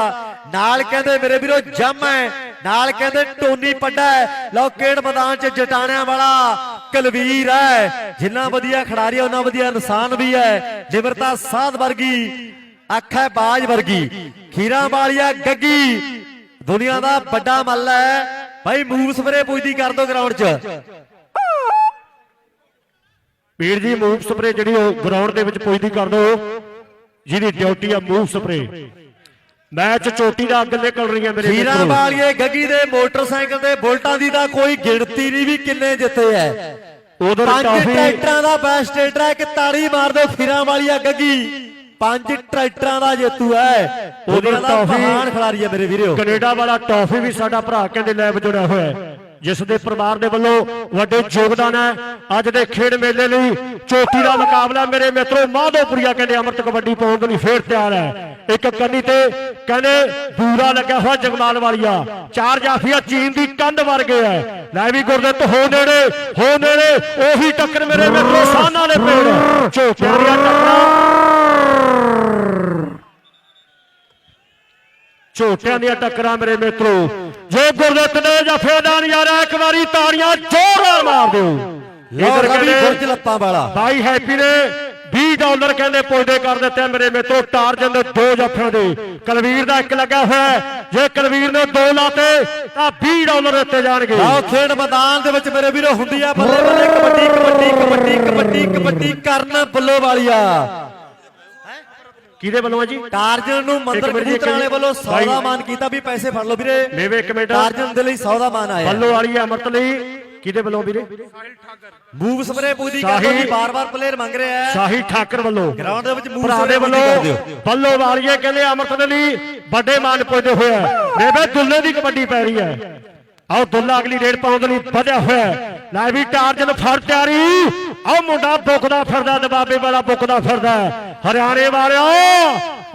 ਨਾਲ ਕਹਿੰਦੇ ਮੇਰੇ ਵੀਰੋ ਜੰਮ ਹੈ। ਨਾਲ ਕਹਿੰਦੇ ਟੋਨੀ ਪੱਡਾ ਲਓ ਖੇਡ ਮੈਦਾਨ 'ਚ ਜਟਾਣਿਆਂ ਵਾਲਾ ਕਲਵੀਰ ਹੈ। ਜਿੰਨਾ ਵਧੀਆ ਖਿਡਾਰੀ ਹੈ, ਉਹਨਾਂ ਵਧੀਆ ਇਨਸਾਨ ਵੀ ਹੈ। ਨਿਮਰਤਾ ਸਾਧ ਵਰਗੀ ਅੱਖ ਹੈ ਬਾਜ ਵਰਗੀ। ਖੀਰਾ ਵਾਲੀਆ ਗੱਗੀ। ਦੁਨੀਆ ਦਾ ਵੱਡਾ ਮੱਲ ਹੈ। ਭਾਈ ਮੂਵ ਸਪਰੇ ਪੁੱਜਦੀ ਕਰ ਦੋ ਗਰਾਊਂਡ 'ਚ। ਵੀਰ ਜੀ ਮੂਵ ਸਪਰੇ ਜਿਹੜੀ ਉਹ ਗਰਾਊਂਡ ਦੇ ਵਿੱਚ ਪੁੱਜਦੀ ਕਰ ਦਿਓ ਜਿਹਦੀ ਡਿਊਟੀ ਆ ਮੂਵ ਸਪਰੇ ਮੈਚ ਚੋਟੀ ਦਾ ਅੱਗ ਨਿਕਲ ਰਹੀਆਂ ਮੇਰੇ ਖੀਰਾ ਮਿੱਤਰੋ। ਵਾਲੀਏ ਗੱਗੀ ਦੇ ਮੋਟਰਸਾਈਕਲ ਤੇ ਬੁਲਟਾਂ ਦੀ ਤਾਂ ਕੋਈ ਗਿਣਤੀ ਨਹੀਂ ਵੀ ਕਿੰਨੇ ਜਿੱਤੇ ਐ ਉਧਰ ਟਰੈਕਟਰਾਂ ਦਾ ਬੈਸਟ ਟਰੈਕਟਰ ਹੈ ਕਿ ਤਾੜੀ ਮਾਰ ਦਿਓ ਖੀਰਾ ਵਾਲੀਆ ਗੱਗੀ। ਪੰਜ ਟਰੈਕਟਰਾਂ ਦਾ ਜੇਤੂ ਹੈ। ਉਹਦਾ ਟਾਫੀ- ਮਹਾਨ ਖਿਡਾਰੀ ਹੈ ਮੇਰੇ ਵੀਰੋ। ਕੈਨੇਡਾ ਵਾਲਾ ਟੌਫੀ ਵੀ ਸਾਡਾ ਭਰਾ ਕਹਿੰਦੇ ਲੈਬ ਜੁੜਿਆ ਹੋਇਆ ਹੈ। ਜਿਸ ਦੇ ਪਰਿਵਾਰ ਦੇ ਵੱਲੋਂ ਵੱਡੇ ਯੋਗਦਾਨ ਹੈ। ਅੱਜ ਦੇ ਖੇਡ ਮੇਲੇ ਲਈ ਚੋਟੀ ਦਾ ਮੁਕਾਬਲਾ ਮੇਰੇ ਮਿੱਤਰੋ ਮਾਧੋਪੁਰੀਆ ਕਹਿੰਦੇ ਅਮਰਤ ਕਬੱਡੀ ਪਾਉਣ ਦੇ ਲਈ ਫੇਰ ਤਿਆਰ ਹੈ। ਇੱਕ ਕੰਨੀ ਤੇ ਕਹਿੰਦੇ ਬੂਰਾ ਲੱਗਿਆ ਹੋਇਆ ਜਗਮਾਲ ਵਾਲੀਆ। ਚਾਰ ਜਾਫੀਆ ਚੀਨ ਦੀ ਕੰਧ ਵਰਗੇ ਹੈ ਲੈ ਵੀ ਗੁਰਦਿੱਤ ਹੋ ਨੇੜੇ ਹੋ ਨੇੜੇ ਉਹੀ ਟੱਕਰ ਮੇਰੇ ਮਿੱਤਰੋ ਸਾਹਨਾਂ ਦੇ ਪੇੜ। ਝੋਟਿਆਂ ਦੀਆਂ ਟੱਕਰਾਂ। ਝੋਟਿਆਂ ਦੀਆਂ ਟੱਕਰਾਂ ਮੇਰੇ ਮਿੱਤਰੋ। ਜੇ ਗੁਰਦਿੱਤ ਨੇ ਜਫੇ ਦਾ ਨਜ਼ਾਰਾ ਇੱਕ ਵਾਰੀ ਤਾੜੀਆਂ ਜ਼ੋਰ ਨਾਲ ਮਾਰ ਦਿਓ। ਇਧਰ ਕਹਿੰਦੇ ਗੁਰਜ ਲੱਤਾਂ ਵਾਲਾ। ਭਾਈ ਹੈਪੀ ਨੇ 20 ਡਾਲਰ ਕਹਿੰਦੇ ਪੁੱਜਦੇ ਕਰ ਦਿੱਤੇ ਆ ਮੇਰੇ ਮਿੱਤਰੋ ਟਾਰਜਨ ਦੇ ਦੋ ਜੱਫਿਆਂ ਦੇ। ਕਲਵੀਰ ਦਾ ਇੱਕ ਲੱਗਾ ਹੋਇਆ। ਜੇ ਕਲਵੀਰ ਨੇ ਦੋ ਲਾਤੇ ਤਾਂ 20 ਡਾਲਰ ਦਿੱਤੇ ਜਾਣਗੇ। ਲਓ ਖੇਡ ਮੈਦਾਨ ਦੇ ਵਿੱਚ ਮੇਰੇ ਵੀਰੋ ਹੁੰਦੀ ਆ ਬੱਲੇ ਬੱਲੇ ਕਬੱਡੀ ਕਬੱਡੀ ਕਬੱਡੀ ਕਬੱਡੀ ਕਬੱਡੀ ਕਰਨ ਬੱਲੋ ਵਾਲੀਆ। ਕਿਹਦੇ ਵੱਲੋਂ ਹੈ ਜੀ? ਟਾਰਜਨ ਨੂੰ ਮੰਦਰ ਕਬੂਤਰਾਂ ਵਾਲੇ ਵੱਲੋਂ ਮਿੰਟ। 100 ਦਾ ਭਾਈ। ਮਾਨ ਕੀਤਾ ਵੀ ਪੈਸੇ ਫੜ ਲਓ ਵੀਰੇ। ਮੇਵੇ ਇੱਕ ਮਿੰਟ। ਟਾਰਜਨ ਦੇ ਲਈ 100 ਦਾ ਮਾਨ ਆਇਆ। ਬੱਲੋ ਵਾਲੀ ਅਮਰਤ ਲਈ ਕਿਹਦੇ ਵੱਲੋਂ ਵੀਰੇ? ਮੂਵ ਸਪਰੇ ਪੂਦੀ ਸ਼ਾਹੀ- ਕਰਦੋ ਜੀ ਬਾਰ-ਬਾਰ ਪਲੇਅਰ ਮੰਗ ਰਿਹਾ ਹੈ। ਸ਼ਾਹੀ ਠਾਕਰ ਵੱਲੋਂ। ਗਰਾਊਂਡ ਦੇ ਵਿੱਚ ਮੂਵ ਦੇ ਸਪਰੇ ਵੱਲੋਂ ਕਰ ਬੱਲੋ ਵਾਲੀਏ ਕਹਿੰਦੇ ਅਮਰਤ ਦੇ ਲਈ ਵੱਡੇ ਮਾਨ ਪੁੱਜਦੇ ਹੋਇਆ ਬੇਬੇ ਦੁੱਲੇ ਦੀ ਕਬੱਡੀ ਪੈ ਰਹੀ ਹੈ। ਆਓ ਦੁੱਲਾ ਅਗਲੀ ਰੇਡ ਪਾਉਣ ਦੇ ਲਈ ਵਧਿਆ ਹੋਇਆ ਹੈ। ਲੈ ਵੀ ਟਾਰਜਨ ਫੜ ਤਿਆਰੀ। ਆਓ ਮੁੰਡਾ ਬੁੱਕਦਾ ਫਿਰਦਾ ਦਬਾਬੇ ਵਾਲਾ ਬੁੱਕਦਾ ਫਿਰਦਾ। ਹਰਿਆਣੇ ਵਾਲਿਓ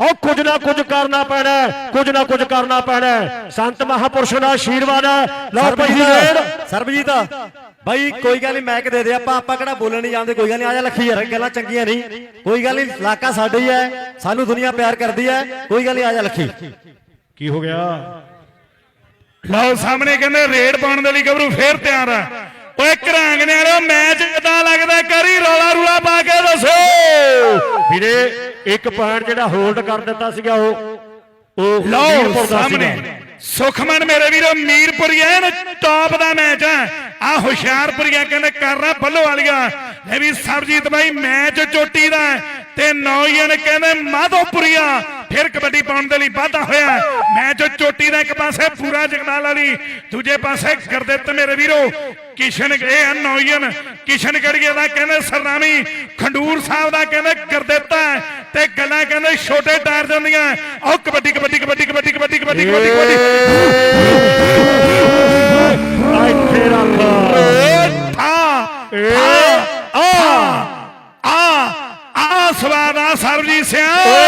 ਆਓ ਕੁਝ ਨਾ ਕੁਝ ਕਰਨਾ ਪੈਣਾ ਹੈ, ਕੁਝ ਨਾ ਕੁਝ ਕਰਨਾ ਪੈਣਾ। ਸੰਤ ਮਹਾਪੁਰਸ਼ ਦਾ ਆਸ਼ੀਰਵਾਦ ਹੈ। ਲਓ ਪਹਿਲੀ ਰੇਡ। ਸਰਬਜੀਤ ਸਰਬਜੀਤ ਬਾਈ ਕੋਈ ਗੱਲ ਨਹੀਂ ਮੈਕ ਦੇ ਦੇ ਆਪਾਂ ਆਪਾਂ ਕਿਹੜਾ ਬੋਲਣ ਨਹੀਂ ਜਾਂਦੇ ਕੋਈ ਗੱਲ ਨਹੀਂ ਆ ਜਾ ਲੱਖੀ ਯਾਰ ਗੱਲਾਂ ਚੰਗੀਆਂ ਨਹੀਂ। ਕੋਈ ਗੱਲ ਨਹੀਂ ਇਲਾਕਾ ਸਾਡਾ ਹੀ ਹੈ ਸਾਨੂੰ ਦੁਨੀਆ ਪਿਆਰ ਕਰਦੀ ਹੈ। ਕੋਈ ਗੱਲ ਨਹੀਂ ਆ ਜਾ ਲੱਖੀ। ਕੀ ਹੋ ਗਿਆ? ਲਓ ਸਾਹਮਣੇ ਕਹਿੰਦੇ ਰੇਡ ਪਾਉਣ ਦੇ ਲਈ ਗੱਭਰੂ ਫੇਰ ਤਿਆਰ ਆ। ਓਏ ਘਰਾਂਗਣੇ ਵਾਲਿਓ ਮੈਚ ਕਿਦਾਂ ਲੱਗਦਾ ਕਰੀ ਰੌਲਾ ਰੂਲਾ ਪਾ ਕੇ ਦੱਸੋ। ਵੀਰੇ ਇੱਕ ਪੁਆਇੰਟ ਜਿਹੜਾ ਹੋਲਡ ਕਰ ਦਿੱਤਾ ਸੀਗਾ ਉਹ ਉਹ ਲਓ ਸਾਹਮਣੇ। ਸੁਖਮਨ ਮੇਰੇ ਵੀਰੋ ਮੀਰਪੁਰੀ ਐਨ ਟਾਪ ਦਾ ਮੈਚ ਆ। ਆ ਹੁਸ਼ਿਆਰਪੁਰੀਆ ਕਹਿੰਦੇ ਕਰ ਰਹਾ ਬੱਲੋ ਵਾਲੀਆ। ਲੈ ਵੀ ਸਰਜੀਤ ਬਾਈ ਮੈਚ ਚੋਟੀ ਦਾ ਤੇ ਨੌਜਣ ਕਹਿੰਦੇ ਮਾਧੋਪੁਰੀਆ ਫਿਰ ਕਬੱਡੀ ਪਾਉਣ ਦੇ ਲਈ ਵਾਧਾ ਹੋਇਆ। ਮੈਚ ਚੋਟੀ ਦਾ ਇੱਕ ਪਾਸੇ ਪੂਰਾ ਜਗਦਾਲ ਵਾਲੀ ਦੂਜੇ ਪਾਸੇ ਗੁਰਦਿੱਤ ਮੇਰੇ ਵੀਰੋ ਕਿਸ਼ਨ ਇਹ ਨੌਜਣ ਕਿਸ਼ਨ ਗੜੀਏ ਦਾ ਕਹਿੰਦੇ ਸਰਨਾਮੀ ਖੰਡੂਰ ਸਾਹਿਬ ਦਾ ਕਹਿੰਦੇ ਗੁਰਦਿੱਤ ਤੇ ਗੱਲਾਂ ਕਹਿੰਦੇ ਛੋਟੇ ਟਾਇਰ ਜਾਂਦੀਆਂ। ਆਹ ਕਬੱਡੀ ਕਬੱਡੀ ਕਬੱਡੀ ਕਬੱਡੀ ਕਬੱਡੀ ਕਬੱਡੀ ਕਬੱਡੀ ਕਬੱਡੀ। ਆ। ਆ ਆ ਸਵਾਦ ਆ ਸਿੰਘ ਯਾਰ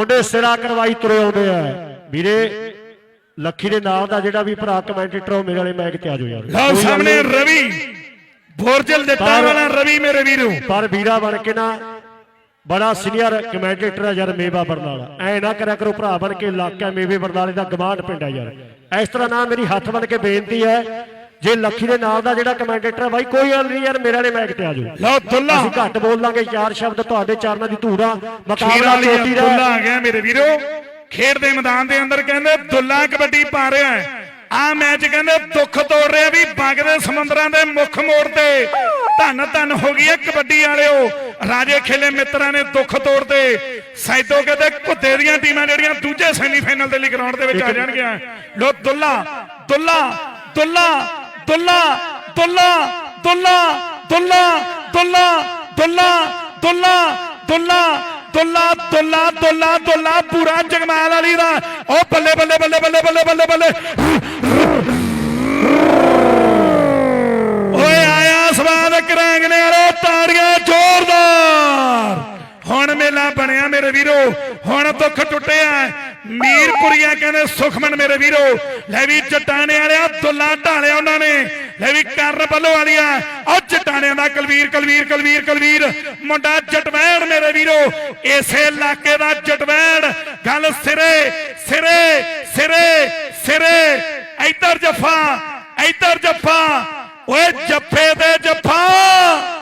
ਮੁੰਡੇ ਸਿਰਾ ਕਰਵਾਈ ਤੁਰੇ ਆਉਂਦੇ ਆ। ਵੀਰੇ ਲੱਖੀ ਦੇ ਨਾਲ ਦਾ ਜਿਹੜਾ ਵੀ ਭਰਾ ਕਮੈਂਟੇਟਰ ਉਹ ਮੇਰੇ ਵਾਲੇ ਮੈਚ ਤੇ ਆ ਜਾਓ ਯਾਰ। ਲਓ ਸਾਹਮਣੇ। ਰਵੀ। ਬੋਰਜਲ ਦਿੱਤਾ ਪਰ- ਵਾਲਾ ਰਵੀ ਮੇਰੇ ਵੀਰੋ। ਪਰ ਵੀਰਾ ਬਣ ਕੇ ਨਾ ਬੜਾ ਸੀਨੀਅਰ ਕਮੈਂਟੇਟਰ ਹੈ ਯਾਰ ਮੇਵਾ ਬਰਨਾਲਾ। ਐ ਨਾ ਕਰਿਆ ਕਰੋ ਭਰਾ ਬਣ ਕੇ ਇਲਾਕਾ ਮੇਵੇ ਬਰਨਾਲੇ ਦਾ ਗਵਾਂਢ ਪਿੰਡ ਹੈ ਯਾਰ। ਇਸ ਤਰ੍ਹਾਂ ਨਾ ਮੇਰੀ ਹੱਥ ਬਣ ਕੇ ਬੇਨਤੀ ਹੈ ਜੇ ਲੱਖੀ ਦੇ ਨਾਲ ਦਾ ਜਿਹੜਾ ਕਮੈਂਟੇਟਰ ਹੈ ਬਾਈ ਕੋਈ ਗੱਲ ਨਹੀਂ ਯਾਰ ਮੇਰੇ ਵਾਲੇ ਮੈਚ ਤੇ ਆ ਜਾਓ। ਲਓ ਦੁੱਲਾ। ਅਸੀਂ ਘੱਟ ਬੋਲ ਲਾਂਗੇ ਚਾਰ ਸ਼ਬਦ ਤੁਹਾਡੇ ਚਰਨਾਂ ਦੀ ਧੂੜਾ ਮੁਕਾਬਲਾ ਚੋਟੀ ਦੁੱਲਾ ਦਾ ਆ ਗਿਆ ਮੇਰੇ ਵੀਰੋ। ਖੇਡ ਦੇ ਮੈਦਾਨ ਦੇ ਅੰਦਰ ਕਹਿੰਦੇ ਦੁੱਲਾ ਕਬੱਡੀ ਪਾ ਰਿਹਾ ਹੈ। ਆ ਮੈਚ ਕਹਿੰਦੇ ਦੁੱਖ ਤੋੜ ਰਿਹਾ ਵੀ ਵਗਦੇ ਸਮੁੰਦਰਾਂ ਦੇ ਮੁੱਖ ਮੋੜ ਤੇ। ਧੰਨ ਧੰਨ ਹੋ ਗਈ ਹੈ ਕਬੱਡੀ ਵਾਲਿਓ। ਰਾਜੇ ਖੇਲੇ ਮਿੱਤਰਾਂ ਨੇ ਦੁੱਖ ਤੋੜਦੇ। ਸੈਦੋ ਕਹਿੰਦੇ ਕੁੱਤੇ ਦੀਆਂ ਟੀਮਾਂ ਜਿਹੜੀਆਂ ਦੂਜੇ ਸੈਮੀਫਾਈਨਲ ਦੇ ਲਈ ਗਰਾਊਂਡ ਦੇ ਵਿੱਚ ਆ ਜਾਣਗੀਆਂ। ਲੋ ਦੁੱਲਾ ਦੁੱਲਾ ਦੁੱਲਾ। ਦੁੱਲਾ ਦੁੱਲਾ ਦੁੱਲਾ ਦੁੱਲਾ ਦੁੱਲਾ ਦੁੱਲਾ ਦੁੱਲਾ ਦੁੱਲਾ ਦੁੱਲਾ ਦੁੱਲਾ ਦੁੱਲਾ ਦੁੱਲਾ ਪੂਰਾ ਜਗਮਾਲ ਵਾਲੀ ਦਾ ਉਹ ਬੱਲੇ ਬੱਲੇ ਬੱਲੇ ਬੱਲੇ ਬੱਲੇ ਬੱਲੇ ਬੱਲੇ ਓਏ ਆਇਆ ਸਵਾਦ ਕਰਾਂਗਨੇ ਵਾਲੋ ਤਾੜੀਆਂ ਜ਼ੋਰਦਾਰ ਹੁਣ ਮੇਲਾ ਬਣਿਆ ਮੇਰੇ ਵੀਰੋ ਹੁਣ ਦੁੱਖ ਟੁੱਟਿਆ ਮੀਰਪੁਰੀਆ ਕਹਿੰਦੇ ਸੁਖਮਨ ਮੇਰੇ ਵੀਰੋ ਲੈ ਵੀ ਚਟਾਣੇ ਵਾਲਿਆ ਦੁੱਲਾ ਢਾਲਿਆ ਉਹਨਾਂ ਨੇ ਲੈ ਵੀ ਕਰਨ ਬੱਲੋ ਵਾਲੀਆ। ਉਹ ਚਟਾਣਿਆਂ ਦਾ ਕਲਵੀਰ ਕਲਵੀਰ ਕਲਵੀਰ ਕਲਵੀਰ ਮੁੰਡਾ ਜਟਵੈਣ ਮੇਰੇ ਵੀਰੋ ਇਸੇ ਇਲਾਕੇ ਦਾ ਜਟਵੈਣ। ਗੱਲ ਸਿਰੇ ਸਿਰੇ ਸਿਰੇ ਸਿਰੇ। ਇੱਧਰ ਜੱਫਾ ਇੱਧਰ ਜੱਫਾ। ਓਏ ਜੱਫੇ ਤੇ ਜੱਫਾ।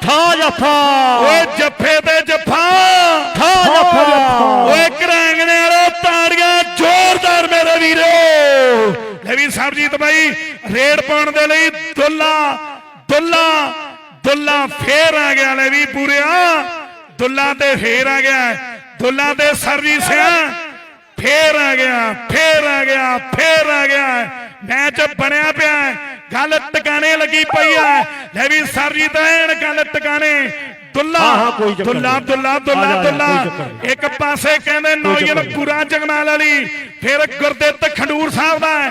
ਠਾ ਜੱਫਾ। ਓਏ ਜੱਫਾ ਬਾਈ ਰੇਡ ਪਾਉਣ ਦੇ ਲਈ ਦੁੱਲਾ ਦੁੱਲਾ ਦੁੱਲਾ ਫੇਰ ਆ ਗਿਆ ਲੈ ਵੀ ਪੂਰਿਆ ਦੁੱਲਾ ਤੇ ਫੇਰ ਆ ਗਿਆ ਦੁੱਲਾ ਤੇ ਸਰਜੀਤ ਸਿੰਘ ਫੇਰ ਆ ਗਿਆ ਫੇਰ ਆ ਗਿਆ ਫੇਰ ਆ ਗਿਆ ਮੈਚ ਬਣਿਆ ਪਿਆ। ਗੱਲ ਟਿਕਾਣੇ ਲੱਗੀ ਪਈ ਹੈ ਲੈ ਵੀ ਸਰਜੀਤ ਐਨ ਗੱਲ ਟਿਕਾਣੇ ਦੁੱਲਾ ਦੁੱਲਾ। ਦੁੱਲਾ ਆ ਦੁੱਲਾ ਆ ਦੁੱਲਾ। ਇੱਕ ਪਾਸੇ ਕਹਿੰਦੇ ਨੌਜਣ ਨਹੀਂ। ਪੂਰਾ ਜਗਮਾਲ ਵਾਲੀ ਫਿਰ ਗੁਰਦਿੱਤ ਖੰਡੂਰ ਸਾਹਿਬ ਦਾ।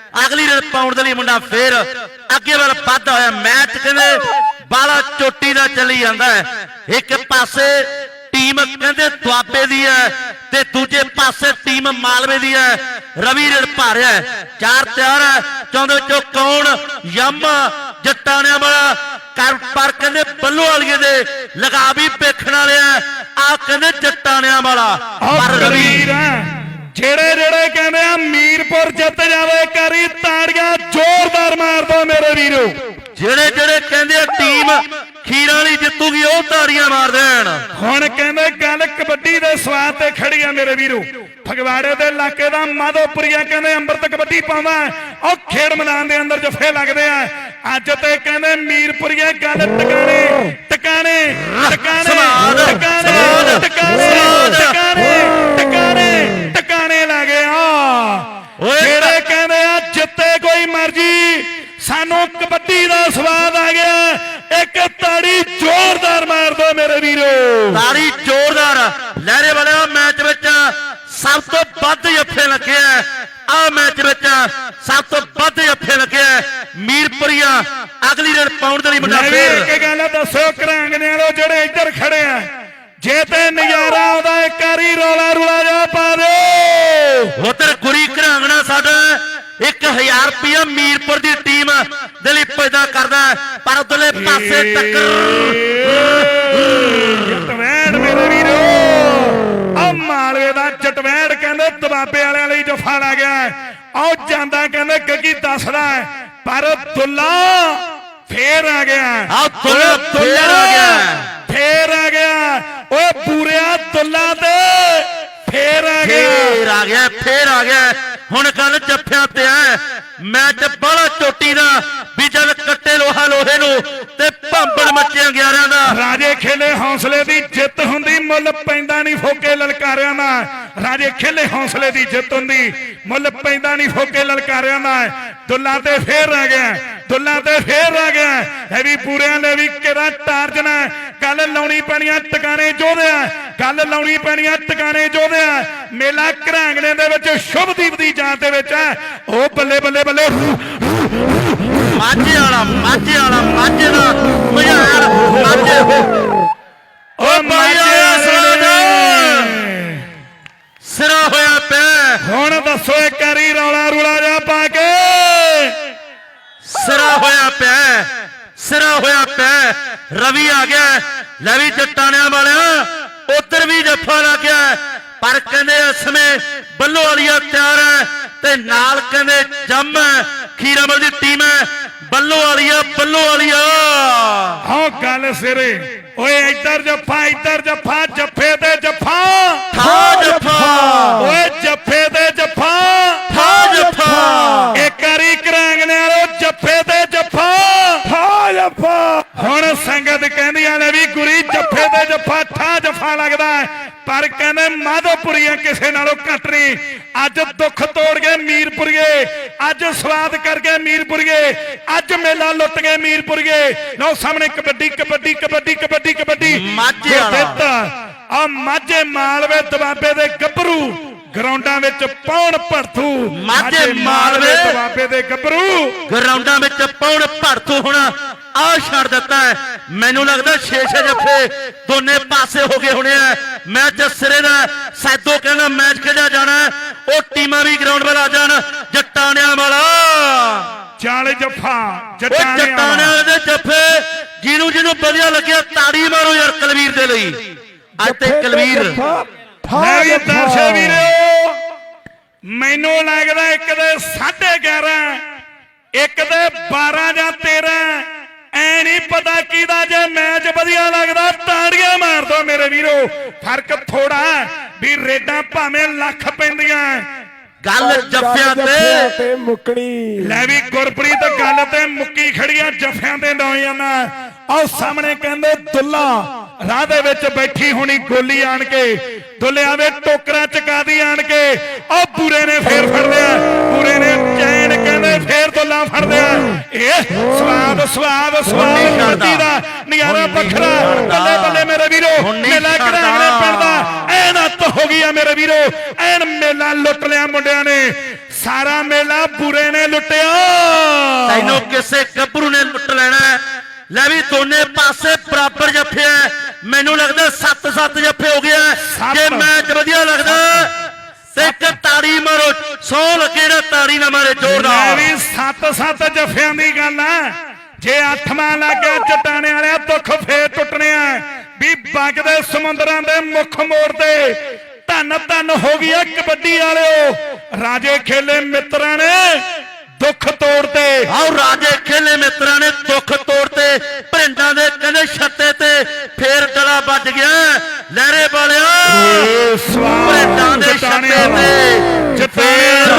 ਅਗਲੀ ਰੇ ਪਾਉਣ ਦੇ ਲਈ ਮੁੰਡਾ ਫੇਰ ਅੱਗੇ ਵੱਲ ਵੱਧਦਾ ਹੋਇਆ ਮੈਚ ਕਹਿੰਦੇ ਬਾਲਾ ਚੋਟੀ ਦਾ ਚੱਲੀ ਜਾਂਦਾ ਹੈ। ਇੱਕ ਪਾਸੇ ਟੀਮ ਕਹਿੰਦੇ ਦੁਆਬੇ ਦੀ ਹੈ ਤੇ ਦੂਜੇ ਪਾਸੇ ਟੀਮ ਮਾਲਵੇ ਦੀ ਹੈ। ਰਵੀ ਰੇਡ ਭਾਰਿਆ ਹੈ। ਚਾਰ ਤਿਆਰ ਹੈ। ਚੌਂਦੇ ਵਿੱਚੋਂ ਕੌਣ? ਯਮ ਜੱਟਾਣਿਆਂ ਵਾਲਾ ਕਰ ਪਰ ਕਹਿੰਦੇ ਬੱਲੋ ਵਾਲੀਏ ਦੇ ਲਗਾ ਵੀ ਵੇਖਣ ਵਾਲੇ ਆ ਕਹਿੰਦੇ ਜੱਟਾਣਿਆਂ ਵਾਲਾ ਪਰ ਰਵੀ ਜਿਹੜੇ ਜਿਹੜੇ ਕਹਿੰਦੇ ਆ ਮੀਰਪੁਰ ਜਿੱਤ ਜਾਵੇ ਕਰੀ ਤਾੜੀਆਂ ਜ਼ੋਰਦਾਰ ਮਾਰ ਦੋ ਮੇਰੇ ਵੀਰੋ। ਜਿਹੜੇ ਜਿਹੜੇ ਕਹਿੰਦੇ ਆ ਟੀਮ ਖੀਰਾਂ ਵਾਲੀ ਜਿੱਤੂਗੀ ਉਹ ਤਾੜੀਆਂ ਮਾਰ ਦੇਣ। ਹੁਣ ਕਹਿੰਦੇ ਗੱਲ ਕਬੱਡੀ ਦੇ ਸਵਾਦ ਤੇ ਖੜੀ ਆ ਮੇਰੇ ਵੀਰੋ। ਫਗਵਾੜੇ ਦੇ ਇਲਾਕੇ ਦਾ ਮਾਧੋਪੁਰੀਆ ਕਹਿੰਦੇ ਅੰਮ੍ਰਿਤ ਕਬੱਡੀ ਪਾਉਂਦਾ। ਉਹ ਖੇਡ ਮੈਦਾਨ ਦੇ ਅੰਦਰ ਜਫੇ ਲੱਗਦੇ ਆ। ਅੱਜ ਤੇ ਕਹਿੰਦੇ ਮੀਰਪੁਰੀਆ ਗੱਲ ਟਿਕਾਣੇ ਟਿਕਾਣੇ ਸਵਾਦ, ਟਿਕਾਣੇ ਸਵਾਦ, ਟਿਕਾਣੇ ਸਵਾਦ। ਟਿਕਾਣੇ ਟਿਕਾਣੇ ਟਿਕਾਣੇ ਲੱਗੇ ਆ ਓਏ ਜਿਹੜੇ ਕਹਿੰਦੇ ਆ ਜਿੱਤੇ ਕੋਈ ਮਰਜ਼ੀ ਸਾਨੂੰ ਕਬੱਡੀ ਦਾ ਸਵਾਦ ਆ ਗਿਆ ਇੱਕ ਤਾੜੀ ਜ਼ੋਰਦਾਰ ਮਾਰ ਦੋ ਮੇਰੇ ਵੀਰੋ ਤਾੜੀ ਜ਼ੋਰਦਾਰ ਲਹਿਰੇ ਵਾਲਿਆ ਮੈਚ ਵਿੱਚ ਸਭ ਤੋਂ ਵੱਧ ਜੱਫੇ ਲੱਗੇ ਆ ਆ ਮੈਚ ਵਿੱਚ ਸਭ ਤੋਂ ਵੱਧ ਜੱਫੇ ਲੱਗੇ ਆ ਮੀਰਪੁਰੀਆ ਅਗਲੀ ਰੇਡ ਪਾਉਣ ਦੇ ਲਈ ਮੁੰਡਾ ਲੈ ਵੀ ਫੇਰ ਇੱਕ ਗੱਲ ਦੱਸੋ ਕਰਾਂਗਨੇ ਵਾਲੋ ਜਿਹੜੇ ਇੱਧਰ ਖੜੇ ਆ ਜੇ ਤੇ ਨਜ਼ਾਰਾ ਆਉਂਦਾ ਇੱਕ ਵਾਰੀ ਰੋਲਾ ਰੂਲਾ ਜਾ ਪਾ ਦਿਓ ਉਧਰ ਗੁਰੀ ਘਰਾਂਗਣਾ ਸਾਡਾ 1000 ਰੁਪਇਆ ਮੀਰਪੁਰ ਦੀ ਟੀਮ ਦੇ ਲਈ ਪੈਦਾ ਕਰਦਾ। ਪਰ ਉਧਰਲੇ ਪਾਸੇ ਟੱਕਰ ਜਟਵੈਣ ਮੇਰੇ ਵੀਰੋ। ਆ ਮਾਲਵੇ ਦਾ ਜਟਵੈਣ ਕਹਿੰਦੇ ਦਬਾਬੇ ਵਾਲਿਆਂ ਲਈ ਜਫਾ ਲਾ ਗਿਆ ਆਓ ਜਾਂਦਾ ਕਹਿੰਦੇ ਗੱਗੀ ਦੱਸਦਾ ਪਰ ਦੁੱਲਾ ਫੇਰ ਆ ਗਿਆ ਆਹ ਦੁੱਲਾ ਫੇਰ ਆ ਗਿਆ। ਫੇਰ ਆ ਗਿਆ ਓਏ ਬੂਰਿਆ ਦੁੱਲਾ ਤੇ ਫੇਰ ਆ ਗਿਆ ਫੇਰ ਆ ਗਿਆ ਫੇਰ ਆ ਗਿਆ ਹੁਣ ਗੱਲ ਜੱਫਿਆਂ ਤੇ ਐ ਮੈਚ ਬੜਾ ਚੋਟੀ ਦਾ ਵੀ ਜਦ ਲੋਹਾ ਲੋਹੇ ਨੂੰ ਤੇ ਭੰਬੜ ਮੱਚਿਆ 11 ਦਾ। ਰਾਜੇ ਖੇਲੇ ਹੌਸਲੇ ਦੀ ਜਿੱਤ ਹੁੰਦੀ, ਮੁੱਲ ਪੈਂਦਾ ਨਹੀਂ ਫੋਕੇ ਲਲਕਾਰਿਆਂ ਦਾ ਰਾਜੇ ਖੇਲੇ ਹੌਸਲੇ ਦੀ ਜਿੱਤ ਹੁੰਦੀ, ਮੁੱਲ ਪੈਂਦਾ ਨਹੀਂ ਫੋਕੇ ਲਲਕਾਰਿਆਂ ਦਾ ਦੁੱਲਾ ਤੇ ਫੇਰ ਆ ਗਿਆ, ਦੁੱਲਾ ਤੇ ਫੇਰ ਆ ਗਿਆ। ਇਹ ਵੀ ਪੂਰਿਆਂ ਦੇ ਵੀ ਕਿਹੜਾ ਟਾਰਜਨਾ ਗੱਲ ਲਾਉਣੀ ਪੈਣੀਆਂ ਟਿਕਾਣੇ ਜੋਧਿਆ, ਗੱਲ ਲਾਉਣੀ ਪੈਣੀਆਂ ਟਿਕਾਣੇ ਜੋਧਿਆ। ਮੇਲਾ ਘਰਾਂਗਣੇ ਦੇ ਵਿੱਚ ਸ਼ੁਭਦੀਪ ਦੀ ਜਾਨ ਦੇ ਵਿੱਚ ਹੈ। ਉਹ ਬੱਲੇ ਬੱਲੇ ਬੱਲੇ ਮਾਝੇ ਵਾਲਾ ਮਾਝੇ ਵਾਲਾ ਮਾਝੇ ਦਾ ਮਝਾਰ ਮਾਝੇ ਉਹ ਮਾਝੇ ਵਾਲਾ ਸਰਾਜ। ਸਿਰਾ ਹੋਇਆ ਪਿਆ। ਹੁਣ ਦੱਸੋ ਇੱਕ ਵਾਰੀ ਰੌਲਾ ਰੂਲਾ ਜਾ ਪਾ ਕੇ। ਸਿਰਾ ਹੋਇਆ ਪਿਆ। ਸਿਰਾ ਹੋਇਆ ਪਿਆ। ਰਵੀ ਆ ਗਿਆ। ਲੈ ਵੀ ਜੱਟਾਣਿਆਂ ਵਾਲਿਆ ਉਧਰ ਵੀ ਜੱਫਾ ਲੱਗ ਗਿਆ ਪਰ ਕਹਿੰਦੇ ਇਸ ਸਮੇਂ ਬੱਲੋ ਵਾਲੀਆ ਤਿਆਰ ਹੈ ਤੇ ਨਾਲ ਕਹਿੰਦੇ ਜੰਮ ਖੀਰਾਮਲ ਦੀ ਟੀਮ ਹੈ। ਬੱਲੋ ਵਾਲੀਆ ਬੱਲੋ ਵਾਲੀਆ। ਹਾਂ ਗੱਲ ਸਿਰੇ। ਓਏ ਇੱਧਰ ਜੱਫਾ ਇੱਧਰ ਜੱਫਾ ਜੱਫੇ ਤੇ ਜੱਫਾ। ਠਾ ਜੱਫਾ। ਓਏ ਜੱਫੇ ਤੇ ਜੱਫਾ। ਠਾ ਜੱਫਾ। ਇੱਕ ਵਾਰੀ ਕਰਾਂਗਨੇ ਵਾਲੋ ਜੱਫੇ ਤੇ ਜੱਫਾ। ਠਾ ਜੱਫਾ। ਹੁਣ ਸੰਗਤ ਕਹਿੰਦੀਆਂ ਨੇ ਵੀ ਗੁਰੀ ਜੱਫੇ ਤੇ ਜੱਫਾ ਠਾ ਜੱਫਾ ਲੱਗਦਾ। ਪਰ ਕਹਿੰਦੇ ਮਾਧੋਪੁਰੀਆਂ ਕਿਸੇ ਨਾਲੋਂ ਘੱਟ ਨਹੀਂ। ਅੱਜ ਦੁੱਖ ਤੋੜ ਗਏ ਮੀਰਪੁਰੀਏ ਅੱਜ ਸਵਾਦ ਕਰ ਗਏ ਮੀਰਪੁਰੀਏ ਅੱਜ ਮੇਲਾ ਲੁੱਟ ਗਏ ਮੀਰਪੁਰੀਏ। ਲਓ ਸਾਹਮਣੇ ਕਬੱਡੀ ਕਬੱਡੀ ਕਬੱਡੀ ਕਬੱਡੀ ਕਬੱਡੀ। ਮਾਝੇ ਵਾਲਾ। ਆ ਮਾਝੇ ਮਾਲਵੇ ਦਬਾਬੇ ਦੇ ਗੱਭਰੂ ਗਰਾਊਂਡਾਂ ਵਿੱਚ ਪੌਣ ਭੜਥੂ ਮਾਝੇ ਮਾਲਵੇ ਦਬਾਬੇ ਦੇ ਗੱਭਰੂ। ਗਰਾਊਂਡਾਂ ਵਿੱਚ ਪੌਣ ਭੜਥੂ ਹੁਣ। ਆ ਛੱਡ ਦਿੱਤਾ। ਮੈਨੂੰ ਲੱਗਦਾ ਛੇ ਛੇ ਜੱਫੇ ਦੋਨੇ ਪਾਸੇ ਹੋ ਗਏ ਹੋਣੇ ਆ ਮੈਚ ਸਿਰੇ ਦਾ ਹੈ। ਸੈਦੋ ਕਹਿੰਦਾ ਮੈਚ ਖੇਡਿਆ ਜਾਣਾ। ਉਹ ਟੀਮਾਂ ਵੀ ਗਰਾਊਂਡ 'ਤੇ ਆ ਜਾਣ ਜੱਟਾਣਿਆਂ ਵਾਲਾ ਚਾਲ ਜੱਫਾ ਉਹ ਜੱਟਾਣਿਆਂ ਜੱਟਾਣਿਆਂ ਦੇ ਜੱਫੇ ਜਿਹਨੂੰ ਜਿਹਨੂੰ ਵਧੀਆ ਲੱਗਿਆ ਤਾੜੀ ਮਾਰੋ ਯਾਰ ਕਲਵੀਰ ਦੇ ਲਈ ਅੱਜ ਤੇ ਕਲਵੀਰ ਮੈਂ ਵੀ ਦਰਸ਼ਕ ਵੀਰੋ ਮੈਨੂੰ ਲੱਗਦਾ ਇੱਕ ਦੇ 11.5 ਇੱਕ ਦੇ 12 ਜਾਂ 13 ਐ ਨਹੀਂ ਪਤਾ ਕਿਹਦਾ ਜੇ ਮੈਚ ਵਧੀਆ ਲੱਗਦਾ ਤਾੜੀਆਂ ਮਾਰ ਦੋ ਮੇਰੇ ਵੀਰੋ। ਫ਼ਰਕ ਥੋੜਾ ਵੀ ਰੇਡਾਂ ਭਾਵੇਂ ਲੱਖ ਪੈਂਦੀਆਂ ਗੱਲ ਜੱਫਿਆਂ ਤੇ। ਤੇ ਮੁਕਣੀ। ਲੈ ਵੀ ਗੁਰਪ੍ਰੀਤ ਗੱਲ ਤੇ ਮੁੱਕੀ ਖੜੀਆਂ ਜਫਿਆਂ ਦੇ ਨੌਜਵਾਨਾਂ ਆਹ ਸਾਹਮਣੇ ਕਹਿੰਦੇ ਦੁੱਲਾ ਰਾਹ ਦੇ ਵਿੱਚ ਬੈਠੀ ਹੋਣੀ ਗੋਲੀ ਆਣ ਕੇ। ਦੁੱਲਿਆਂ ਦੇ ਟੋਕਰਾ ਚਕਾ ਦੀ ਆਣ ਕੇ। ਉਹ ਬੂਰੇ ਨੇ ਫੇਰ ਫੜ ਲਿਆ ਬੂਰੇ ਨੇ ਫੇਰ ਦੁੱਲਾ ਫੜ ਲਿਆ ਇਹ ਸਵਾਦ ਸਵਾਦ ਸਵਾਦ। ਧਰਤੀ ਦਾ ਨਜ਼ਾਰਾ ਵੱਖਰਾ। ਬੱਲੇ ਬੱਲੇ ਮੇਰੇ ਵੀਰੋ ਮੇਲਾ ਛੱਡਦਾ। ਘਰਾਣੇ ਪਿੰਦਾ ਐਨ ਅੱਤ ਹੋ ਗਈ ਆ ਮੇਰੇ ਵੀਰੋ ਐਨ ਮੇਲਾ ਲੁੱਟ ਲਿਆ ਮੁੰਡਿਆਂ ਨੇ ਸਾਰਾ ਮੇਲਾ ਬੁਰੇ ਨੇ ਲੁੱਟਿਆ ਤੈਨੂੰ ਕਿਸੇ ਗੱਭਰੂ ਨੇ ਲੁੱਟ ਲੈਣਾ। ਲੈ ਵੀ ਦੋਨੇ ਪਾਸੇ ਬਰਾਬਰ ਜੱਫੇ ਮੈਨੂੰ ਲੱਗਦਾ 7-7 ਜੱਫੇ ਹੋ ਗਿਆ। ਜੇ ਮੈਚ ਵਧੀਆ ਲੱਗਦਾ ਤੇ ਤਾੜੀ ਮਾਰੋ, ਸੌ ਲੱਗੇ ਤਾੜੀ ਨਾ ਮਾਰੇ ਜ਼ੋਰਦਾਰ। ਵੀ ਸੱਤ ਸੱਤ ਜਫਿਆਂ ਦੀ ਗੱਲ ਆ। ਜੇ ਅੱਠਵਾਂ ਲੱਗ ਗਿਆ, ਚਟਾਣੇ ਵਾਲਿਆ ਦੁੱਖ ਫੇਰ ਟੁੱਟਣੇ ਆ। ਵੀ ਵਗਦੇ ਸਮੁੰਦਰਾਂ ਦੇ ਮੁੱਖ ਮੋੜ ਤੇ ਧੰਨ ਧੰਨ ਹੋ ਗਈ ਕਬੱਡੀ ਵਾਲਿਓ। ਰਾਜੇ ਖੇਲੇ ਮਿੱਤਰਾਂ ਨੇ ਦੁੱਖ ਤੋੜਤੇ ਆਓ ਰਾਜੇ ਖੇਲੇ ਮਿੱਤਰਾਂ ਨੇ ਦੁੱਖ ਤੋੜਤੇ ਭਰਿੰਡਾਂ ਦੇ ਕਹਿੰਦੇ ਛੱਤੇ ਤੇ ਫੇਰ ਡਲਾ ਵੱਜ ਗਿਆ। ਲਹਿਰੇ ਵਾਲਿਆ ਭਰਿੰਡਾਂ ਦੇ ਛੱਤੇ ਤੇ ਫੇਰ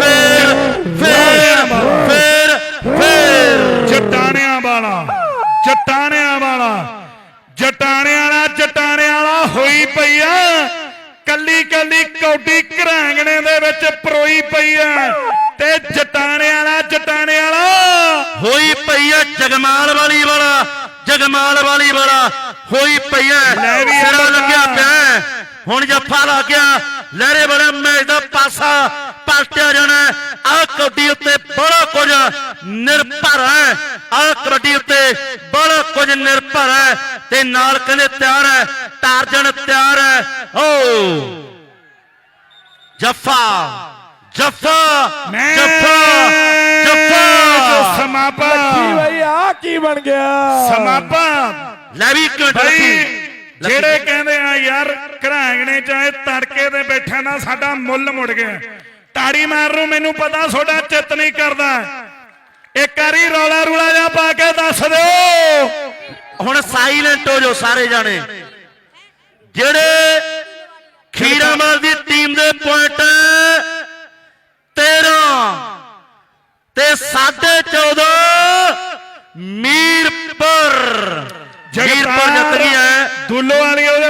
ਫੇਰ ਫੇਰ ਫੇਰ ਫੇਰ। ਜਟਾਣਿਆਂ ਵਾਲਾ ਜਟਾਣਿਆਂ ਵਾਲਾ। ਜਟਾਣਿਆਂ ਵਾਲਾ ਜਟਾਣਿਆਂ ਵਾਲਾ ਹੋਈ ਪਈ ਆ ਕੱਲੀ ਕੱਲੀ ਕੌਡੀ ਘਰਾਂਗਣੇ ਦੇ ਵਿੱਚ ਪਰੋਈ ਪਈ ਆ ਤੇ ਜਟਾਣਿਆਂ ਵਾਲਾ ਜਟਾਣਿਆਂ ਵਾਲਾ। ਹੋਈ ਪਈ ਜਗਮਾਲ ਵਾਲੀ ਵਾਲਾ ਜਗਮਾਲ ਵਾਲੀ ਵਾਲਾ। ਹੋਈ ਪਈ ਲੈ ਸਿਰਾ ਲੱਗਿਆ ਪਿਆ। ਹੁਣ ਜੱਫਾ ਲੱਗ ਗਿਆ ਲਹਿਰੇ ਬੜਾ ਮੈਚ ਦਾ ਪਾਸਾ ਪਲਟਿਆ ਜਾਣਾ ਆ ਕਬੱਡੀ ਉੱਤੇ ਬੜਾ ਕੁਝ ਨਿਰਭਰ ਹੈ ਆ ਕਬੱਡੀ ਉੱਤੇ ਬੜਾ ਕੁਝ ਨਿਰਭਰ ਹੈ ਤੇ ਨਾਲ ਕਹਿੰਦੇ ਤਿਆਰ ਹੈ ਟਾਰਜਨ ਤਿਆਰ ਹੈ ਓ ਜੱਫਾ। ਜੱਫਾ ਮੈਂ ਜੱਫਾ ਜੱਫਾ। ਸਮਾਪਾ। ਬਈ ਆ ਕੀ ਬਣ ਗਿਆ? ਸਮਾਪਾ। ਲੈ ਵੀ ਲੱਕੀ। ਜਿਹੜੇ ਕਹਿੰਦੇ ਆ ਯਾਰ ਘਰਾਂਗਣੇ ਚਾਹੇ ਤੜਕੇ ਤੇ ਬੈਠਾ ਨਾ ਸਾਡਾ ਮੁੱਲ ਮੁੜ ਗਿਆ। ਤਾੜੀ ਮਾਰ ਨੂੰ ਮੈਨੂੰ ਪਤਾ ਤੁਹਾਡਾ ਚਿੱਤ ਨਹੀਂ ਕਰਦਾ। ਇੱਕ ਵਾਰੀ ਰੌਲਾ ਰੂਲਾ ਜਾ ਪਾ ਕੇ ਦੱਸ ਦਿਓ। ਹੁਣ ਸਾਇਲੈਂਟ ਹੋ ਜਾਓ ਸਾਰੇ ਜਾਣੇ। ਜਿਹੜੇ ਖੀਰਾਮਲ ਦੀ ਟੀਮ ਦੇ ਪੁਆਇੰਟ 13 ਤੇ 14.5 ਮੀਰਪੁਰ। ਜਗਤਪੁਰ ਜਿੱਤ ਹੈ। ਦੁੱਲੋ ਵਾਲੀ ਉਹਦੇ